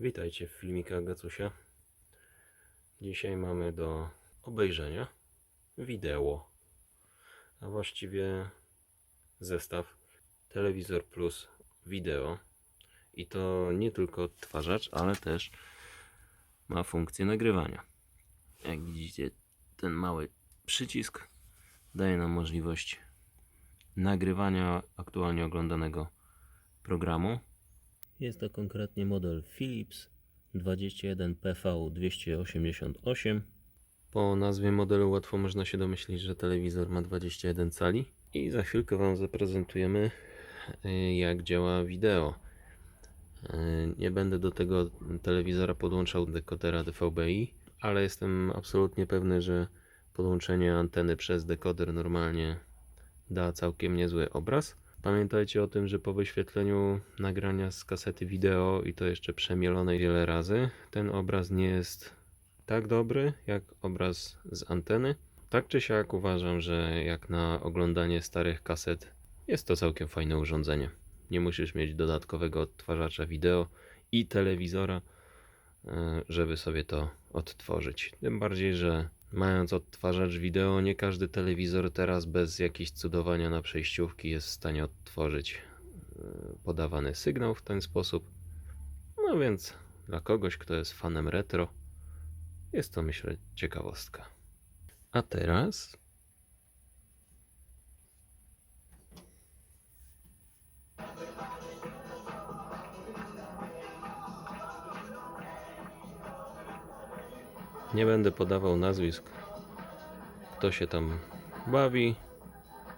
Witajcie w filmikach Gacusia. Dzisiaj mamy do obejrzenia wideo, a właściwie zestaw telewizor plus wideo. I to nie tylko odtwarzacz, ale też ma funkcję nagrywania. Jak widzicie, ten mały przycisk daje nam możliwość nagrywania aktualnie oglądanego programu. Jest to konkretnie model Philips 21PV288. Po nazwie modelu łatwo można się domyślić, że telewizor ma 21 cali. I za chwilkę Wam zaprezentujemy, y, jak działa wideo. Y, Nie będę do tego telewizora podłączał dekodera DVB-I, ale jestem absolutnie pewny, że podłączenie anteny przez dekoder normalnie da całkiem niezły obraz. Pamiętajcie o tym, że po wyświetleniu nagrania z kasety wideo i to jeszcze przemielonej wiele razy, ten obraz nie jest tak dobry jak obraz z anteny. Tak czy siak uważam, że jak na oglądanie starych kaset jest to całkiem fajne urządzenie. Nie musisz mieć dodatkowego odtwarzacza wideo i telewizora, żeby sobie to odtworzyć. Tym bardziej, że mając odtwarzacz wideo, nie każdy telewizor teraz bez jakichś cudowania na przejściówki jest w stanie odtworzyć e, podawany sygnał w ten sposób. No więc dla kogoś, kto jest fanem retro, jest to myślę ciekawostka. A teraz Nie będę podawał nazwisk, kto się tam bawi,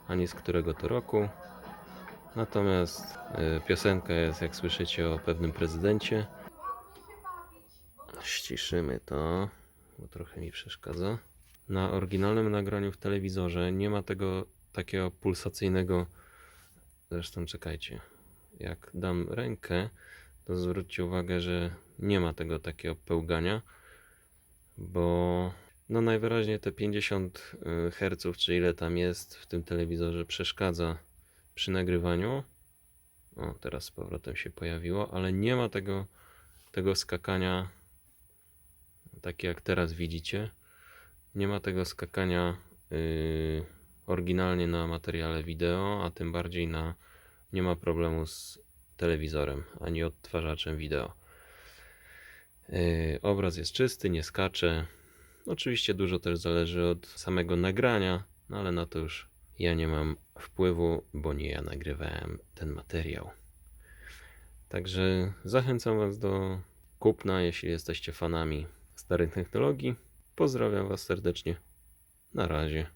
ani z którego to roku. Natomiast y, piosenka jest, jak słyszycie, o pewnym prezydencie. Ściszymy to, bo trochę mi przeszkadza. Na oryginalnym nagraniu w telewizorze nie ma tego takiego pulsacyjnego. Zresztą czekajcie. Jak dam rękę, to zwróćcie uwagę, że nie ma tego takiego pełgania bo no najwyraźniej te 50 Hz, czy ile tam jest w tym telewizorze, przeszkadza przy nagrywaniu. O, teraz z powrotem się pojawiło, ale nie ma tego, tego skakania, takie jak teraz widzicie. Nie ma tego skakania yy, oryginalnie na materiale wideo, a tym bardziej na nie ma problemu z telewizorem ani odtwarzaczem wideo. Yy, obraz jest czysty, nie skacze. Oczywiście dużo też zależy od samego nagrania, no ale na to już ja nie mam wpływu, bo nie ja nagrywałem ten materiał. Także zachęcam Was do kupna, jeśli jesteście fanami starych technologii. Pozdrawiam Was serdecznie. Na razie.